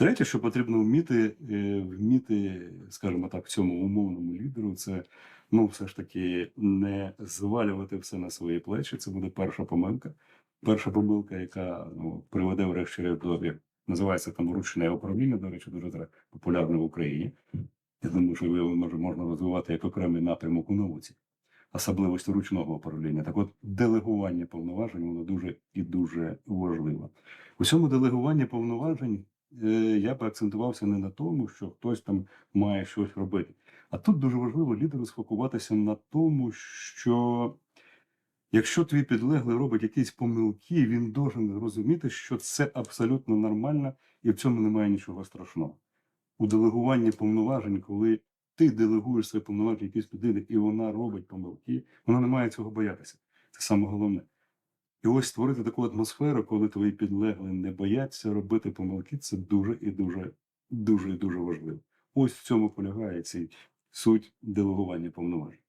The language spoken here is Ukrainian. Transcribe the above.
Третє, що потрібно вміти, е, вміти, скажімо так, цьому умовному лідеру, це ну, все ж таки не звалювати все на свої плечі. Це буде перша помилка. Перша помилка, яка ну, приведе врешті до як називається там ручне управління, до речі, дуже популярне в Україні. Я думаю, що його можна розвивати як окремий напрямок у науці, особливості ручного управління. Так от делегування повноважень воно дуже і дуже важливо. У цьому делегуванні повноважень я б акцентувався не на тому, що хтось там має щось робити. А тут дуже важливо лідеру сфокуватися на тому, що якщо твій підлеглий робить якісь помилки, він должен розуміти, що це абсолютно нормально і в цьому немає нічого страшного. У делегуванні повноважень, коли ти делегуєш свої повноваження якійсь людини, і вона робить помилки, вона не має цього боятися. Це саме головне. І ось створити таку атмосферу, коли твої підлегли не бояться робити помилки, це дуже і дуже, дуже і дуже важливо. Ось в цьому полягає цей суть делегування повноважень.